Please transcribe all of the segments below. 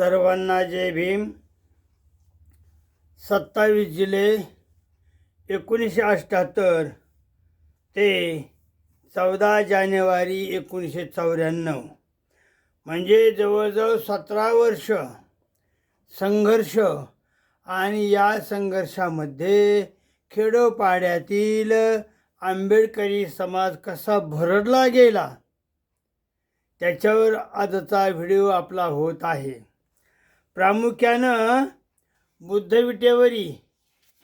सर्वांना जय भीम. सत्तावीस जुलै एकोणीसशे अठ्ठ्याहत्तर ते चौदा जानेवारी एकोणीसशे चौऱ्याण्णव. म्हणजे जवळजवळ सतरा वर्ष संघर्ष आणि या संघर्षामध्ये खेडोपाड्यातील आंबेडकरी समाज कसा भरडला गेला त्याच्यावर आजचा व्हिडिओ आपला होत आहे. प्रामुख्यानं बुद्धविटेवरी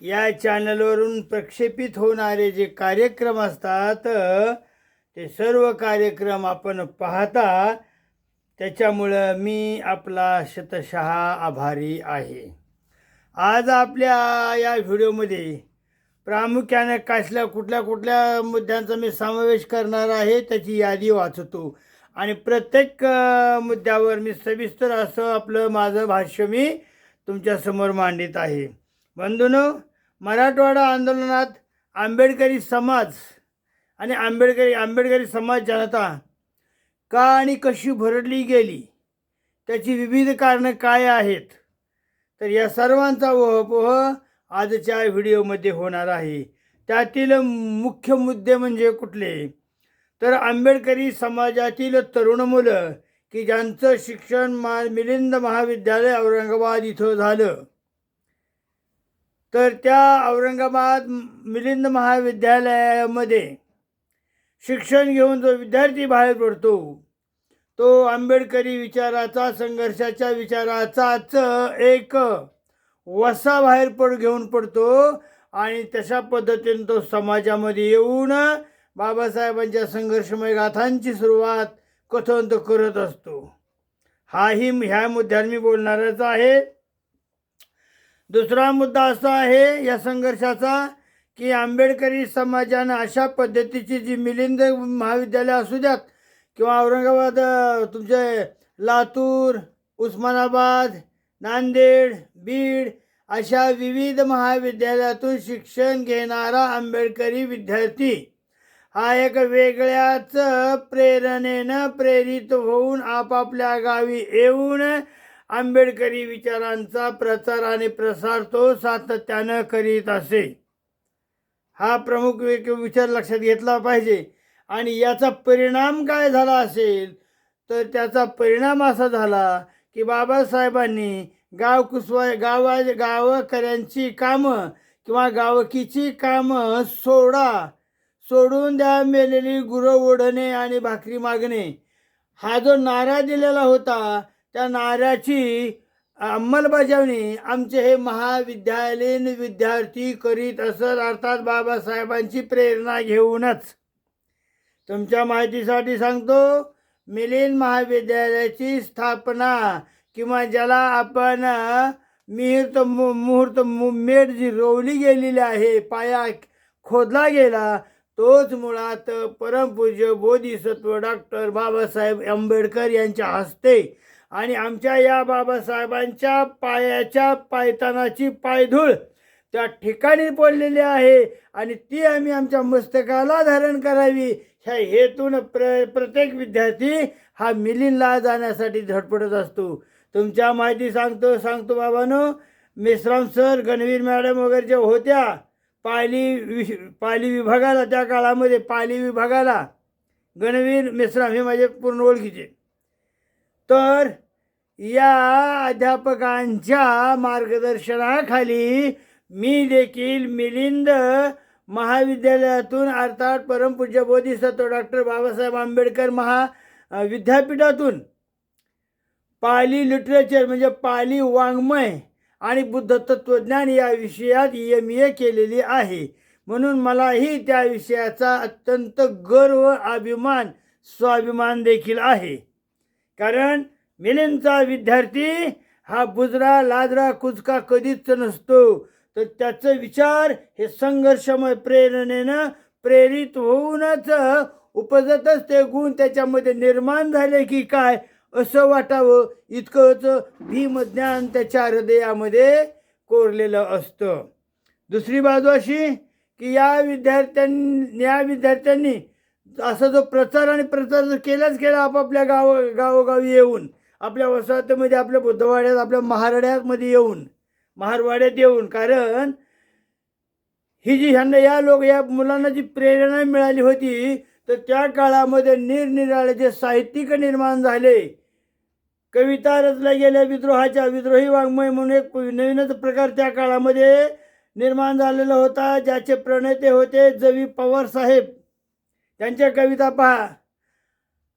या चॅनलवरून प्रक्षेपित होणारे जे कार्यक्रम असतात ते सर्व कार्यक्रम आपण पाहता त्याच्यामुळं मी आपला शतशः आभारी आहे. आज आपल्या या व्हिडिओमध्ये प्रामुख्याने कसल्या कुठल्या कुठल्या मुद्द्यांचा मी समावेश करणार आहे त्याची यादी वाचतो. आणि प्रत्येक मुद्द्यावर मी सविस्तर असं आपलं माझं भाष्य मी तुमच्यासमोर मांडित आहे. बंधून मराठवाडा आंदोलनात आंबेडकरी समाज आणि आंबेडकरी आंबेडकरी समाज जनता का आणि कशी भरडली गेली? त्याची विविध कारणं काय आहेत? तर या सर्वांचा वहपोह आजच्या व्हिडिओमध्ये होणार आहे. त्यातील मुख्य मुद्दे म्हणजे कुठले? तर आंबेडकरी समाजातील तरुण मुलं की ज्यांचं शिक्षण मा मिलिंद महाविद्यालय औरंगाबाद इथं झालं. तर त्या औरंगाबाद मिलिंद महाविद्यालयामध्ये शिक्षण घेऊन जो विद्यार्थी बाहेर पडतो तो आंबेडकरी विचाराचा संघर्षाच्या विचाराचाच एक वसा बाहेर पड घेऊन पडतो आणि तशा पद्धतीने तो समाजामध्ये येऊन बाबासाहेबांच्या संघर्षमय गाथांची सुरुवात कथन तो करत असतो. हाही ह्या मुद्द्यावर मी बोलणारच आहे. दुसरा मुद्दा असा आहे या संघर्षाचा की आंबेडकरी समाजानं अशा पद्धतीची जी मिलिंद महाविद्यालय असू द्यात किंवा औरंगाबाद तुमचे लातूर उस्मानाबाद नांदेड बीड अशा विविध महाविद्यालयातून शिक्षण घेणारा आंबेडकरी विद्यार्थी हा एक वेगळ्याच प्रेरणेनं प्रेरित होऊन आपापल्या गावी येऊन आंबेडकरी विचारांचा प्रचार आणि प्रसार तो सातत्यानं करीत असे. हा प्रमुख विचार लक्षात घेतला पाहिजे. आणि याचा परिणाम काय झाला असेल? तर त्याचा परिणाम असा झाला की बाबासाहेबांनी गाव कुसवा गावा गावकऱ्यांची कामं किंवा गावकीची कामं सोडा सोडून द्या मेलेली गुरं ओढणे आणि भाकरी मागणे. हा जो नारा दिलेला होता त्या नाऱ्याची अंमलबजावणी आमचे हे महाविद्यालयीन विद्यार्थी करीत असत अर्थात बाबासाहेबांची प्रेरणा घेऊनच. तुमच्या माहितीसाठी सांगतो मिलिंद महाविद्यालयाची स्थापना किंवा ज्याला आपण मिहूर्त मुहूर्त मु मेढ जी रोवली गेलेली आहे पाया खोदला गेला तोच मुळात परमपूज्य बोधिसत्व डॉक्टर बाबासाहेब आंबेडकर यांच्या हस्ते आणि आमच्या या बाबासाहेबांच्या पायाच्या पायतानाची पायधूळ त्या ठिकाणी पडलेली आहे आणि ती आम्ही आमच्या मस्तकाला धारण करावी. ह्या हेतून प्र प्रत्येक विद्यार्थी हा मिलिनला जाण्यासाठी धडपडत असतो. तुमच्या माहिती सांगतो सांगतो बाबानो. मेश्राम सर गणवीर मॅडम वगैरे ज्या होत्या पाली विश पाली विभागाला त्या काळामध्ये पाली विभागाला गणवीर मिश्राम हे माझे पूर्ण ओळखीचे. तर या अध्यापकांच्या मार्गदर्शनाखाली मी देखील मिलिंद महाविद्यालयातून अर्थात परमपूज्य बोधिसत्व डॉक्टर बाबासाहेब आंबेडकर महा विद्यापीठातून पाली लिटरेचर म्हणजे पाली वाङ्मय आणि बुद्ध तत्वज्ञान या विषयात एम ए केलेली आहे. म्हणून मलाही त्या विषयाचा अत्यंत गर्व अभिमान स्वाभिमान देखील आहे. कारण मिलिंदचा विद्यार्थी हा बुजरा लाजरा कुचका कधीच नसतो. तर त्याचं विचार हे संघर्षमय प्रेरणेनं प्रेरित होऊनच उपजतच ते गुण त्याच्यामध्ये निर्माण झाले की काय? असं वाटावं इतकंच भीमज्ञान त्याच्या हृदयामध्ये कोरलेलं असतं. दुसरी बाजू अशी की या विद्यार्थ्यांनी या विद्यार्थ्यांनी असा जो प्रचार आणि प्रचार जर केलाच केला आपापल्या गाव गावोगावी येऊन आपल्या वसाहतीमध्ये आपल्या बुद्धवाड्यात आपल्या महारड्यामध्ये येऊन महारवाड्यात येऊन कारण ही जी ह्यांना या लोक या मुलांना जी प्रेरणा मिळाली होती तर त्या काळामध्ये निरनिराळे जे साहित्यिक निर्माण झाले कविता रचल्या गेल्या विद्रोहाच्या विद्रोही वाङ्मय म्हणून एक नवीनच प्रकार त्या काळामध्ये निर्माण झालेला होता ज्याचे प्रणेते होते जवी पवार साहेब. त्यांच्या कविता पहा.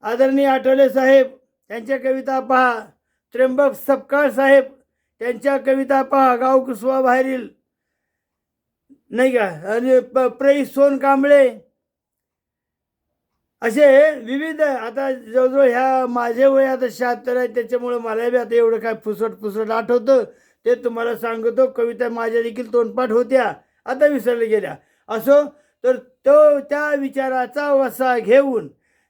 आदरणीय आठवले साहेब त्यांच्या कविता पहा. त्र्यंबक सपकाळ साहेब त्यांच्या कविता पहा. गाव कुसवा बाहेरील नाही का? आणि प प्रई सोन कांबळे असे विविध आता जवळजवळ ह्या माझे वय आता शहात्तर आहे त्याच्यामुळं मला बी आता एवढं काय फुसट फुसट आठवतं. ते तुम्हाला सांगतो कविता माझ्या देखील तोंडपाठ होत्या आता विसरल्या गेल्या. असो तर तो त्या विचाराचा वसा घेऊन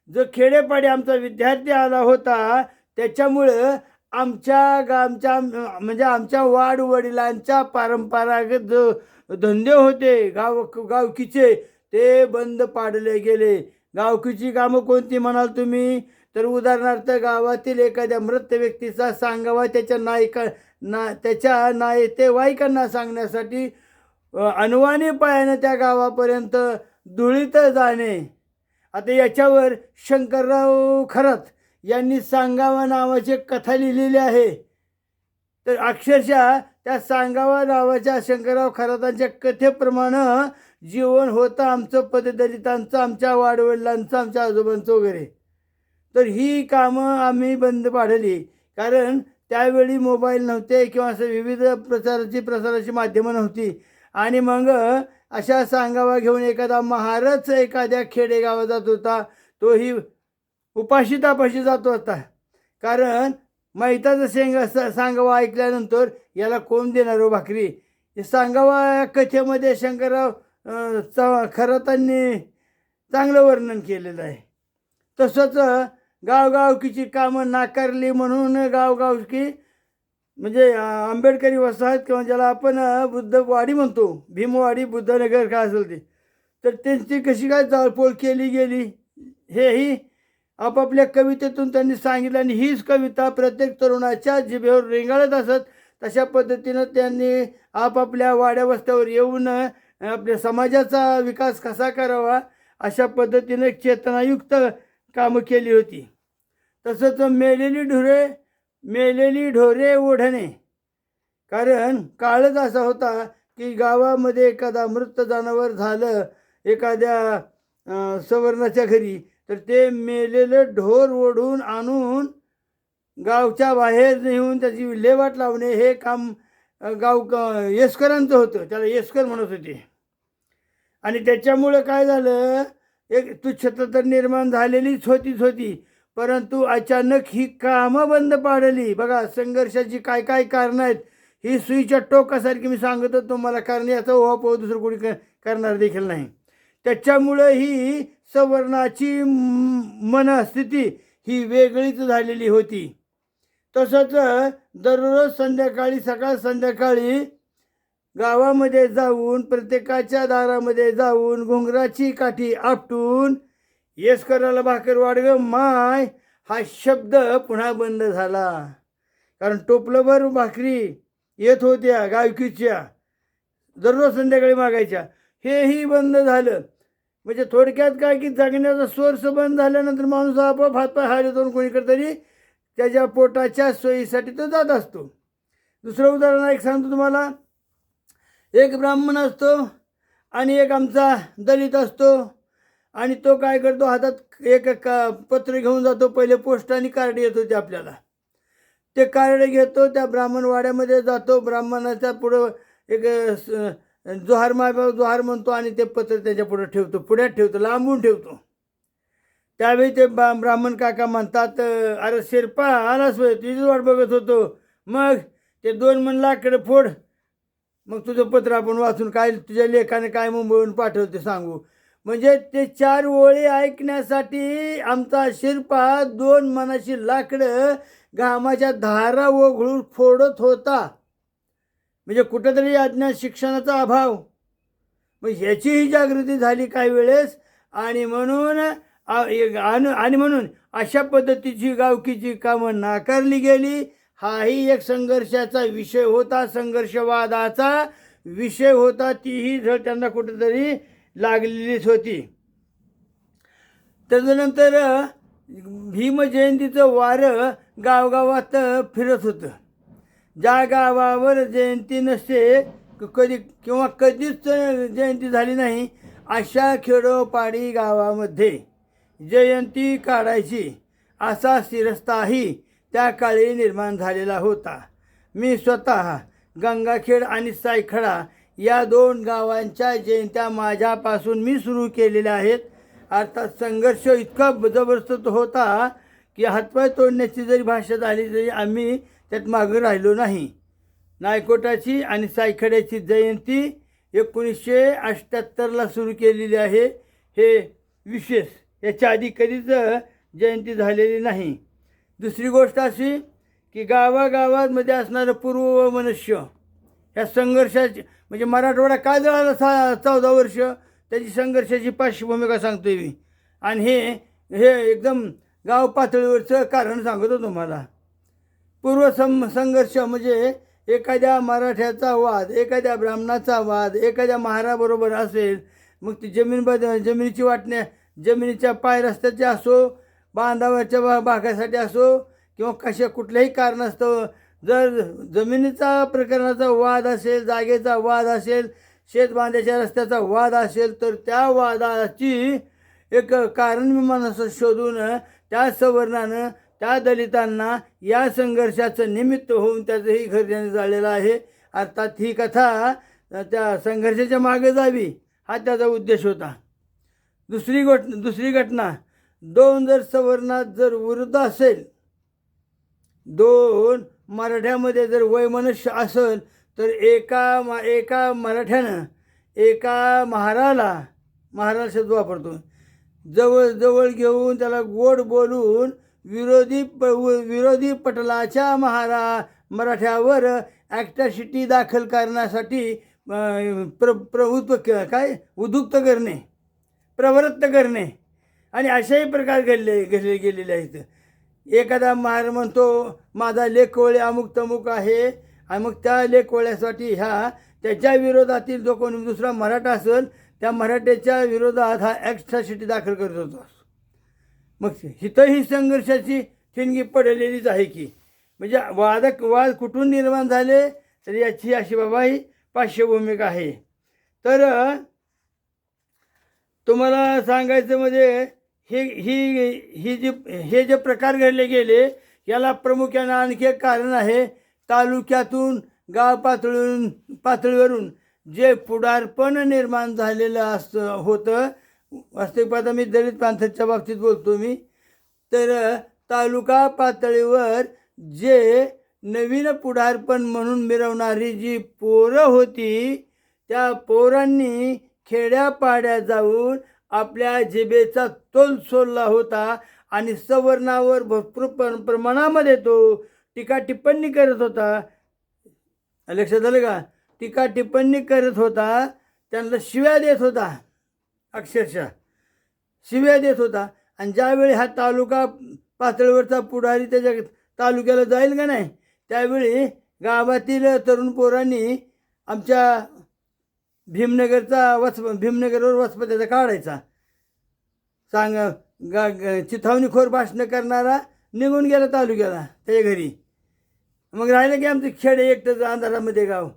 जो खेडेपाडी आमचा विद्यार्थी आला होता त्याच्यामुळं आमच्या गामच्या म्हणजे आमच्या वाडवडिलांच्या पारंपरागत जो धंदे होते गाव गावकीचे ते बंद पाडले गेले. गावकीची कामं कोणती म्हणाल तुम्ही? तर उदाहरणार्थ गावातील एखाद्या मृत व्यक्तीचा सांगावा त्याच्या नायका ना त्याच्या नातेवाईकांना सांगण्यासाठी अ, पायानं त्या गावापर्यंत धुळीत जाणे. आता याच्यावर शंकरराव खरत यांनी सांगावा नावाची कथा लिहिलेली आहे. तर अक्षरशः त्या सांगावा नावाच्या शंकरराव खरातांच्या कथेप्रमाणे जीवन होतं आमचं पददलितांचं आमच्या वाडवडिलांचं आमच्या आजोबांचं वगैरे. तर ही कामं आम्ही बंद पाडली. कारण त्यावेळी मोबाईल नव्हते किंवा असं विविध प्रचाराची प्रसाराची माध्यमं नव्हती. आणि मग अशा सांगावा घेऊन एखादा महारच एखाद्या खेडेगावात जात होता तोही उपाशी तापाशी जात होता. कारण मैताचं शेंग स- सांगावा ऐकल्यानंतर याला कोण देणार हो भाकरी? हे सांगावा या कथेमध्ये शंकरराव च त्यांनी चांगलं वर्णन केलेलं आहे. तसंच गावगावकीची कामं नाकारली म्हणून गावगावकी म्हणजे आंबेडकरी वसाहत किंवा ज्याला आपण बुद्धवाडी म्हणतो भीमवाडी बुद्धनगर काय असेल ते तर त्यांची कशी काय जाळपोळ केली गेली हेही आपापल्या कवितेतून त्यांनी सांगितलं आणि हीच कविता प्रत्येक तरुणाच्या जिभेवर रेंगाळत असत तशा पद्धतीनं त्यांनी आपापल्या वाड्या वस्त्यावर येऊन आपल्या समाजाचा विकास कसा करावा अशा पद्धतीनं चेतनायुक्त कामं केली होती. तसंच मेलेली ढोरे मेलेली ढोरे ओढणे. कारण काळच असा होता की गावामध्ये एखादा मृत जनावर झालं एखाद्या सवर्णाच्या घरी तर ते मेलेलं ढोर ओढून आणून गावच्या बाहेर नेऊन त्याची विल्हेवाट लावणे हे काम गाव क- येसकरांचं होतं. त्याला येसकर म्हणत होते. आणि त्याच्यामुळं काय झालं एक तुच्छता तर निर्माण झालेलीच होतीच होती परंतु अचानक ही कामं बंद पाडली. बघा संघर्षाची काय काय कारणं आहेत ही सुईच्या टोकासारखी मी सांगत होतो मला कारण याचा ओहापोह दुसरं कोणी क- करणार देखील नाही. त्याच्यामुळं ही सवर्णाची मनस्थिती ही वेगळीच झालेली होती. तसंच दररोज संध्याकाळी सकाळ संध्याकाळी गावामध्ये जाऊन प्रत्येकाच्या दारामध्ये जाऊन घुंगराची काठी आपटून येस करायला भाकर वाडग माय हा शब्द पुन्हा बंद झाला. कारण टोपलंभर भाकरी येत होत्या गायकीच्या दररोज संध्याकाळी मागायच्या. हेही बंद झालं. म्हणजे थोडक्यात काय की जगण्याचा सोर्स बंद झाल्यानंतर माणूस आपोआप हातपाय हाल दोन कोणीकडे तरी त्याच्या पोटाच्या सोयीसाठी तो जात असतो. दुसरं उदाहरण एक सांगतो तुम्हाला. एक ब्राह्मण असतो आणि एक आमचा दलित असतो आणि तो काय करतो? हातात एक का पत्र घेऊन जातो. पहिले पोस्ट आणि कार्ड येत होते आपल्याला. ते कार्ड घेतो त्या ब्राह्मणवाड्यामध्ये जातो. ब्राह्मणाच्या पुढं एक स- जोहार मायबा जोहार म्हणतो आणि ते पत्र त्याच्या पुढं ठेवतो. पुढ्यात ठेवतो लांबून ठेवतो. त्यावेळी ते बा ब्राह्मण काका म्हणतात अरे शेरपा आलास होय तुझीच वाट बघत होतो. मग ते दोन मन लाकडं फोड. मग तुझं पत्र आपण वाचून काय तुझ्या लेखाने काय मुंबईहून पाठवते सांगू. म्हणजे ते चार ओळी ऐकण्यासाठी आमचा शिरपा दोन मनाची लाकडं घामाच्या धारा ओघळून फोडत होता. म्हणजे कुठंतरी अज्ञात शिक्षणाचा अभाव. मग ह्याचीही जागृती झाली काही वेळेस आणि म्हणून आणि आणि म्हणून अशा पद्धतीची गावकीची कामं नाकारली गेली. हाही एक संघर्षाचा विषय होता संघर्षवादाचा विषय होता. तीही झळ त्यांना कुठेतरी लागलेलीच होती. त्याच्यानंतर भीमजयंतीचं वारं गावगावात फिरत होतं. ज्या गावावर जयंती नसते कधी किंवा कधीच जयंती झाली नाही अशा खेडोपाडी गावामध्ये जयंती काढायची असा शिरस्ताही त्या काळी निर्माण झालेला होता. मी स्वतः गंगाखेड आणि सायखडा या दोन गावांच्या जयंत्या माझ्यापासून मी सुरू केलेल्या आहेत. अर्थात संघर्ष इतका जबरदस्त होता की हातपाय तोडण्याची जरी भाषा झाली तरी आम्ही त्यात मागं राहिलो नाही. नायकोटाची आणि सायखड्याची जयंती एकोणीसशे अठ्ठ्याहत्तरला सुरू केलेली आहे. हे विशेष याच्या आधी कधीच जयंती झालेली नाही. दुसरी गोष्ट अशी की गावागावांमध्ये असणारं पूर्व मनुष्य ह्या संघर्षाची म्हणजे मराठवाडा काय जळाला सा चौदा वर्ष? त्याची संघर्षाची पार्श्वभूमिका सांगतोय मी. आणि हे हे एकदम गाव पातळीवरचं कारण सांगतो तुम्हाला. पूर्व सं संघर्ष म्हणजे एखाद्या मराठ्याचा वाद एखाद्या ब्राह्मणाचा वाद एखाद्या महाराबरोबर असेल मग ती जमीन बद जमिनीची वाटण्या जमिनीच्या पाय रस्त्याचे असो बांधावरच्या भा भागासाठी असो किंवा कशा कुठल्याही कारणास्तव जर जमिनीचा प्रकरणाचा वाद असेल जागेचा वाद असेल शेतबांध्याच्या रस्त्याचा वाद असेल तर त्या वादाची एक कारण विमानस शोधून त्या सवर्णानं त्या दलितांना या संघर्षाचं निमित्त होऊन त्याचंही घर त्याने झालेलं आहे. अर्थात ही कथा त्या संघर्षाच्या मागे जावी हा त्याचा उद्देश होता. दुसरी गोट दुसरी घटना. दोन जर सवर्णात जर वृद्ध असेल दोन मराठ्यामध्ये जर वयमनुष्य असेल तर एका मा एका मराठ्यानं एका महाराला महाराज शब्द वापरतो. जवळ जवळ घेऊन त्याला गोड बोलून विरोधी प विरोधी पटलाच्या महारा मराठ्यावर ॲक्टॅसिटी दाखल करण्यासाठी प्र प्रभुत्व काय? उद्युक्त करणे. प्रवृत्त करणे. आणि अशाही प्रकार घडले घडले गेलेले आहेत. एखादा महार म्हणतो माझा लेखवळे अमुक तमुक आहे. आणि मग त्या लेखवळ्यासाठी ह्या त्याच्या विरोधातील जो कोणी दुसरा मराठा असेल त्या मराठ्याच्या विरोधात हा ॲक्स्ट्रासिटी दाखल करत होतो. मग इथं ही संघर्षाची ठिणगी पडलेलीच आहे की. म्हणजे वादक वाद कुठून निर्माण झाले? तर याची अशी बाबा ही पार्श्वभूमिका आहे. तर तुम्हाला सांगायचं म्हणजे हे ही ही जी हे जे प्रकार घडले गेले याला प्रामुख्यानं आणखी एक कारण आहे. तालुक्यातून गाव पातळीवरून पातळीवरून जे पुढारपण निर्माण झालेलं असतं होतं वास्तविक मी दलित प्रांताच्या बाबतीत बोलतो मी. तर तालुका पातळीवर जे नवीन पुढारपण म्हणून मिरवणारी जी पोरं होती त्या पोरांनी खेड्यापाड्यात जाऊन आपल्या जिबेचा तोल सोडला होता आणि सवर्णावर भरपूर प्र- प्रमाणामध्ये तो टीका टिप्पणी करत होता. लक्षात आलं का? टीका टिप्पणी करत होता त्यांना शिव्या देत होता अक्षरशः. शिव्या देत होता. आणि ज्यावेळी हा तालुका पातळीवरचा पुढारी त्याच्या तालुक्याला जाईल का नाही त्यावेळी गावातील तरुण पोरांनी आमच्या भीमनगरचा वस भीमनगरवर वसपत्याचा काढायचा. सांग गा ग- चिथावणीखोर भाषणं करणारा निघून गेला तालुक्याला त्याच्या घरी. मग राहिलं की आमचं खेडे एकटंच अंधारामध्ये गाव.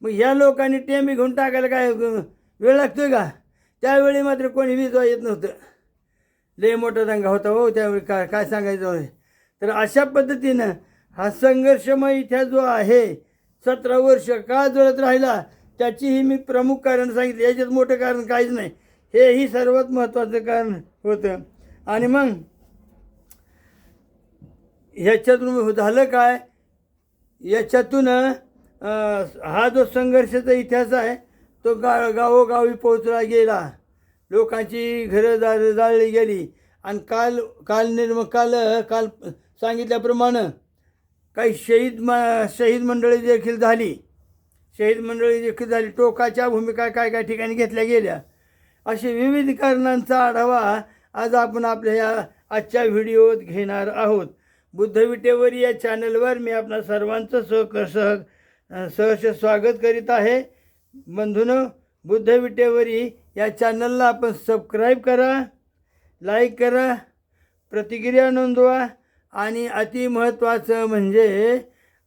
मग ह्या लोकांनी टेमी घेऊन टाकायला काय वेळ लागतोय का? त्यावेळी मात्र कोणी वीज येत नव्हतं. लय मोठा दंगा होता हो त्यावेळी काय काय सांगायचं तर अशा पद्धतीनं हा संघर्षमय इतिहास जो आहे सतरा वर्ष का जळत राहिला त्याचीही मी प्रमुख कारण सांगितली. याच्यात मोठं कारण काहीच नाही. हेही सर्वात महत्त्वाचं कारण होतं. आणि मग ह्याच्यातून झालं काय? याच्यातून हा जो संघर्षाचा इतिहास आहे तो गा गावोगावी पोहोचला गेला. लोकांची घरं जाळ जाळली गेली. आणि काल काल निर्म काल काल सांगितल्याप्रमाणे काही शहीद म शहीद मंडळी देखील झाली. शहीद मंडळी देखील झाली. टोकाच्या भूमिका काय काय ठिकाणी घेतल्या गेल्या? असे विविध कारणांचा आढावा आज आपण आपल्या या आजच्या व्हिडिओत घेणार आहोत. बुद्धविटेवर या चॅनलवर मी आपणा सर्वांचं सह सह सहर्ष स्वागत करीत आहे. बंधूनं बुद्धविटेवरी या चॅनलला आपण सबस्क्राईब करा लाईक करा प्रतिक्रिया नोंदवा आणि अतिमहत्त्वाचं म्हणजे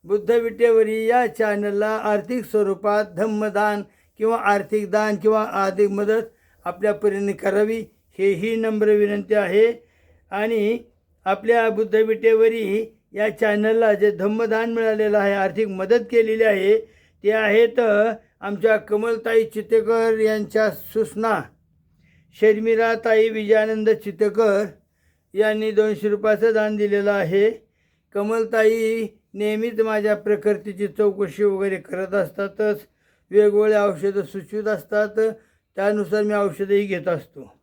बुद्ध विटेवरी या चॅनलला आर्थिक स्वरूपात धम्मदान किंवा आर्थिक दान किंवा आर्थिक मदत आपल्या परीने करावी हेही नम्र विनंती आहे. आणि आपल्या बुद्ध विटेवरी या चॅनलला जे धम्मदान मिळालेलं आहे आर्थिक मदत केलेली आहे ते आहेत आमच्या कमलताई चितेकर यांच्या सुसना शर्मिराताई विजयानंद चितेकर यांनी दोनशे रुपयाचं दान दिलेलं आहे. कमलताई नेहमीच माझ्या प्रकृतीची चौकशी वगैरे करत असतातच. वेगवेगळे औषधं सुचवित असतात. त्यानुसार मी औषधंही घेत असतो.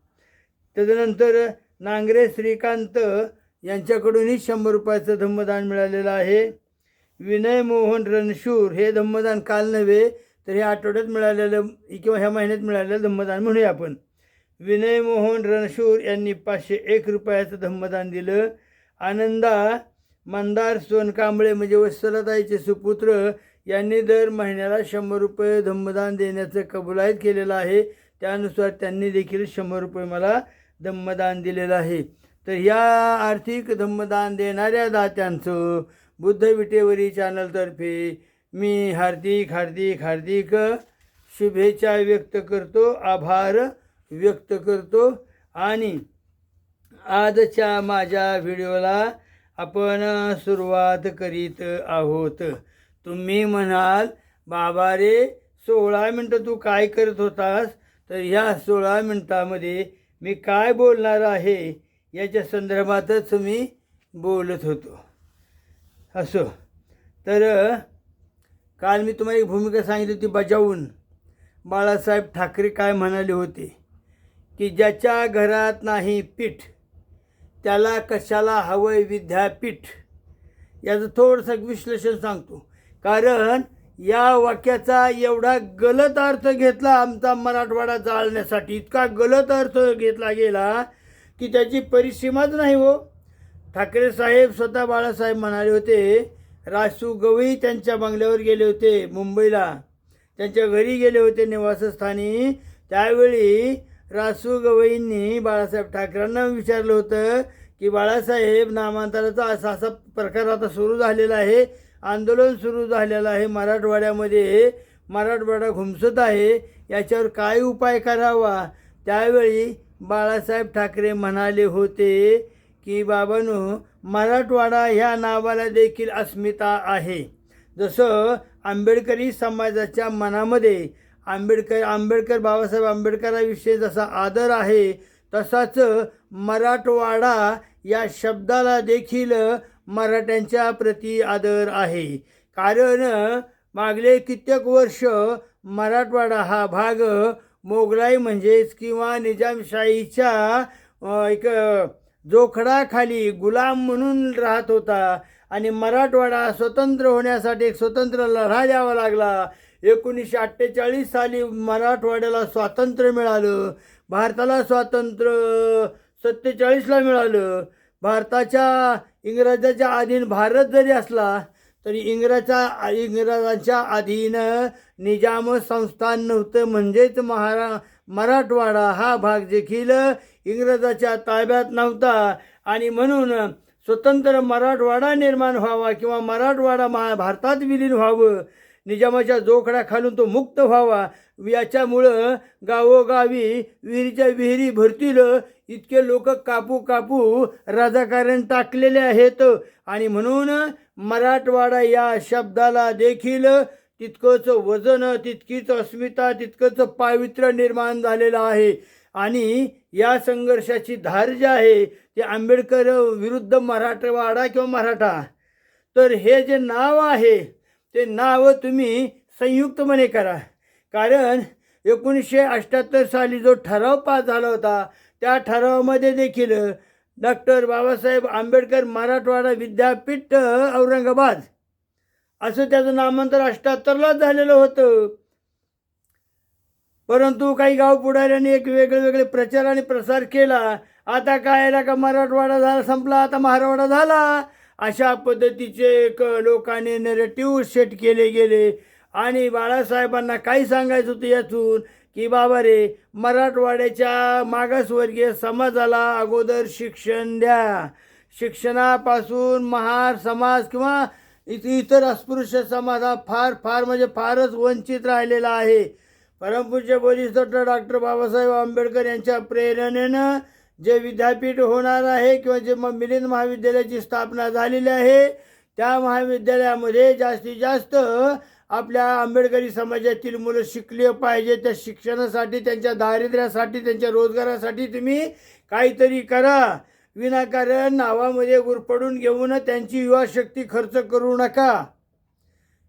त्याच्यानंतर नांगरे श्रीकांत यांच्याकडूनही शंभर रुपयाचं धम्मदान मिळालेलं आहे. विनय मोहन रणशूर हे धम्मदान काल नव्हे तर हे आठवड्यात मिळालेलं किंवा ह्या महिन्यात मिळालेलं धम्मदान म्हणूया आपण. विनय मोहन रणशूर यांनी पाचशे एक रुपयाचं धम्मदान दिलं. आनंदा मंदार सोनकांबळे म्हणजे वत्सलताईचे सुपुत्र यांनी दर महिन्याला शंभर रुपये धम्मदान देण्याचं कबुलायत केलेलं आहे. त्यानुसार त्यांनी देखील शंभर रुपये मला धम्मदान दिलेलं आहे. तर या आर्थिक धम्मदान देणाऱ्या दात्यांचं बुद्ध विटेवरी चॅनलतर्फे मी हार्दिक हार्दिक हार्दिक शुभेच्छा व्यक्त करतो आभार व्यक्त करतो. आणि आजच्या माझ्या व्हिडिओला आपण सुरुवात करीत आहोत. तुम्ही म्हणाल बाबा रे सोळा मिनटं तू काय करत होतास? तर ह्या सोळा मिनटामध्ये मी काय बोलणार आहे? याच्या संदर्भातच मी बोलत होतो. असो. तर काल मी तुम्हाला एक भूमिका सांगितली होती बजावून. बाळासाहेब ठाकरे काय म्हणाले होते? की ज्याच्या घरात नाही पीठ त्याला कशाला हवं विद्यापीठ? याचं थोडंसं विश्लेषण सांगतो. कारण या वाक्याचा एवढा गलत अर्थ घेतला आमचा मराठवाडा जाळण्यासाठी इतका गलत अर्थ घेतला गेला की त्याची परिसीमाच नाही हो. ठाकरे साहेब स्वतः बाळासाहेब म्हणाले होते रासू गवई त्यांच्या बंगल्यावर गेले होते मुंबईला. त्यांच्या घरी गेले होते निवासस्थानी. त्यावेळी रासू गवईंनी बाळासाहेब ठाकरेंना विचारलं होतं की बाळासाहेब नामांतराचा असा असा प्रकार आता सुरू झालेला आहे. आंदोलन सुरू झालेलं आहे मराठवाड्यामध्ये. मराठवाडा घुमसत आहे. याच्यावर काय उपाय करावा? त्यावेळी बाळासाहेब ठाकरे म्हणाले होते की बाबांनो मराठवाडा ह्या नावाला देखील अस्मिता आहे. जसं आंबेडकरी समाजाच्या मनामध्ये आंबेडकर आंबेडकर बाबासाहेब आंबेडकराविषयी जसा आदर आहे तसाच मराठवाडा या शब्दाला देखील मराठ्यांच्या प्रती आदर आहे. कारण मागले कित्येक वर्ष मराठवाडा हा भाग मोगलाई म्हणजेच किंवा निजामशाहीच्या एक जोखडाखाली गुलाम म्हणून राहत होता. आणि मराठवाडा स्वतंत्र होण्यासाठी एक स्वतंत्र लढा द्यावा लागला. एकोणीसशे अठ्ठेचाळीस साली मराठवाड्याला स्वातंत्र्य मिळालं. भारताला स्वातंत्र्य सत्तेचाळीसला मिळालं. भारताच्या इंग्रजाच्या अधीन भारत जरी असला तरी इंग्रजा इंग्रजांच्या अधीन निजाम संस्थान नव्हतं. म्हणजेच महारा मराठवाडा हा भाग देखील इंग्रजाच्या ताब्यात नव्हता. आणि म्हणून स्वतंत्र मराठवाडा निर्माण व्हावा किंवा मराठवाडा महा भारतात विलीन व्हावं निजामाच्या जोखडाखालून तो मुक्त व्हावा. याच्यामुळं गावोगावी विहिरीच्या विहिरी भरतील. इतके लोक कापू कापू राजकारण टाकलेले आहेत. आणि म्हणून मराठवाडा या शब्दाला देखील तितकंच वजन तितकीच अस्मिता तितकंच पावित्र्य निर्माण झालेलं आहे. आणि या संघर्षाची धार जी आहे ते आंबेडकर विरुद्ध मराठवाडा किंवा मराठा. तर हे जे नाव आहे ते नाव तुम्ही संयुक्तपणे करा. कारण एकोणीसशे अठ्ठ्याहत्तर साली जो ठराव पास झाला होता त्या ठरावामध्ये देखील डॉक्टर बाबासाहेब आंबेडकर मराठवाडा विद्यापीठ औरंगाबाद असं त्याचं नामांतर अठ्ठ्याहत्तरलाच झालेलं होतं. परंतु काही गाव पुढाऱ्यांनी एक वेगळे वेगळे प्रचार आणि प्रसार केला. आता काय का मराठवाडा झाला संपला आता महारावाडा झाला. अशा पद्धतीचे एक लोकांनी नेरेटिव्ह सेट केले गेले. आणि बाळासाहेबांना काही सांगायचं होतं यातून की बाबा रे मराठवाड्याच्या मागासवर्गीय समाजाला अगोदर शिक्षण द्या. शिक्षणापासून महार समाज किंवा इत- इतर अस्पृश्य समाज हा फार फार म्हणजे फारच वंचित राहिलेला आहे. परमपूज्य बोधिसत्व डॉक्टर बाबासाहेब आंबेडकर यांच्या प्रेरणेनं जे विद्यापीठ होणार आहे किंवा जे मग मिलिंद महाविद्यालयाची स्थापना झालेली आहे त्या महाविद्यालयामध्ये जास्तीत जास्त आपल्या आंबेडकरी समाजातील मुलं शिकले पाहिजे. त्या शिक्षणासाठी त्यांच्या दारिद्र्यासाठी त्यांच्या रोजगारासाठी तुम्ही काहीतरी करा. विनाकारण नावामध्ये गुरपडून घेऊन त्यांची युवाशक्ती खर्च करू नका.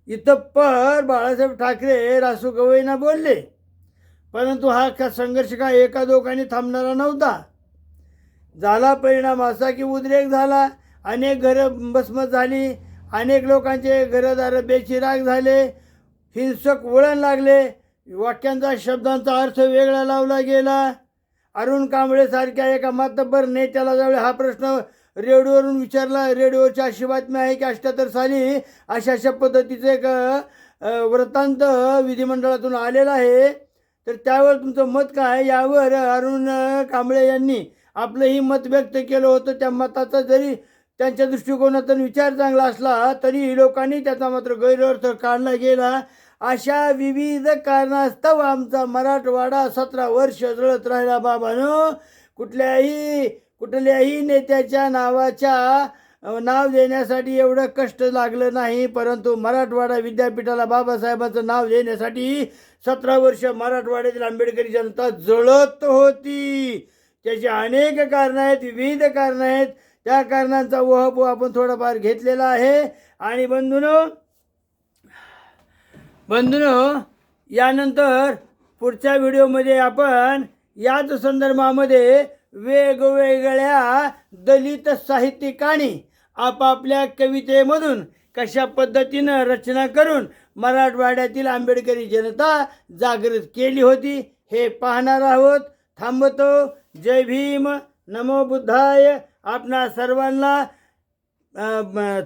इथं पर बाळासाहेब ठाकरे रासू गवईना बोलले परंतु हा का संघर्ष का एका दोघांनी थांबणारा नव्हता. झाला परिणाम असा की उद्रेक झाला. अनेक घरं भस्म झाली. अनेक लोकांचे घरदार बेचिराग झाले. हिंसक वळण लागले. वाक्यांचा शब्दांचा अर्थ वेगळा लावला गेला. अरुण कांबळेसारख्या एका मातब्बर नेत्याला ज्यावेळी हा प्रश्न रेडिओवरून विचारला. रेडिओची अशी बातमी आहे की अठ्याहत्तर साली अशा अशा पद्धतीचं एक वृत्तांत विधिमंडळातून आलेला आहे. तर त्यावर तुमचं मत काय? यावर अरुण कांबळे यांनी आपलंही मत व्यक्त केलं होतं त्या मताचा जरी त्यांच्या दृष्टिकोनातून विचार चांगला असला तरी लोकांनी त्याचा मात्र गैरअर्थ काढला गेला. अशा विविध कारणास्तव आमचा मराठवाडा सतरा वर्ष जळत राहिला बाबानं. कुठल्याही कुठल्याही नेत्याच्या नावाच्या नाव देण्यासाठी एवढं कष्ट लागलं नाही परंतु मराठवाडा विद्यापीठाला बाबासाहेबांचं नाव देण्यासाठी सतरा वर्ष मराठवाड्यातील आंबेडकरी जनता जळत होती. त्याची अनेक कारणं आहेत विविध कारणं आहेत. त्या कारणांचा उहापोह आपण थोडाफार घेतलेला आहे. आणि बंधूनो बंधूनो यानंतर पुढच्या व्हिडिओमध्ये आपण याच संदर्भामध्ये वेगवेगळ्या दलित साहित्यिकांनी आपापल्या कवितेमधून कशा पद्धतीनं रचना करून मराठवाड्यातील आंबेडकरी जनता जागृत केली होती हे पाहणार आहोत. थांबतो. जय भीम। नमो बुद्धाय। आपणा सर्वांना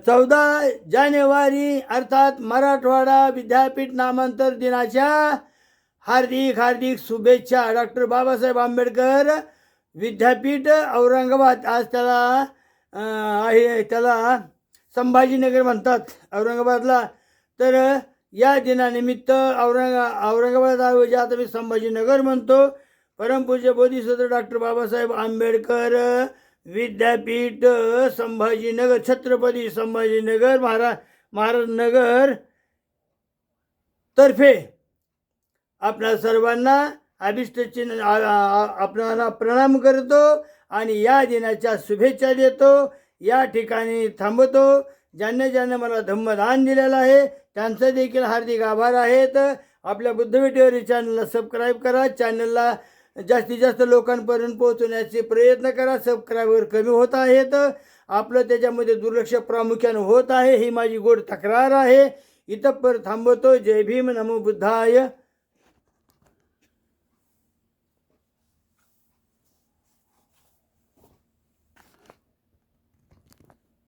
चौदा जानेवारी अर्थात मराठवाडा विद्यापीठ नामांतर दिनाच्या हार्दिक हार्दिक शुभेच्छा. डॉक्टर बाबासाहेब आंबेडकर विद्यापीठ औरंगाबाद. आज त्याला आहे त्याला संभाजीनगर म्हणतात औरंगाबादला. तर या दिनानिमित्त औरंगा औरंगाबाद ऐवजी आता मी संभाजीनगर म्हणतो. परमपूज्य बोधिसत्व डॉक्टर बाबासाहेब आंबेडकर विद्यापीठ संभाजीनगर छत्रपती संभाजीनगर महारा महाराज नगर तर्फे आपल्या सर्वांना अभिष्टची आपणाला प्रणाम करतो आणि या दिनाच्या शुभेच्छा देतो. या ठिकाणी थांबतो. ज्यांना ज्यांना मला धम्मदान दिलेलं आहे त्यांचं देखील हार्दिक आभार आहेत. आपल्या बुद्धविटीवरील चॅनलला सबस्क्राईब करा. चॅनलला जास्तीत जास्त लोकांपर्यंत पोहोचवण्याचे प्रयत्न करा. सबस्क्रायबर कमी होत आहेत. आपलं त्याच्यामध्ये दुर्लक्ष प्रामुख्यानं होत आहे. ही माझी गोड तक्रार आहे. इथं पर थांबवतो जय भीम. नमो बुद्धाय.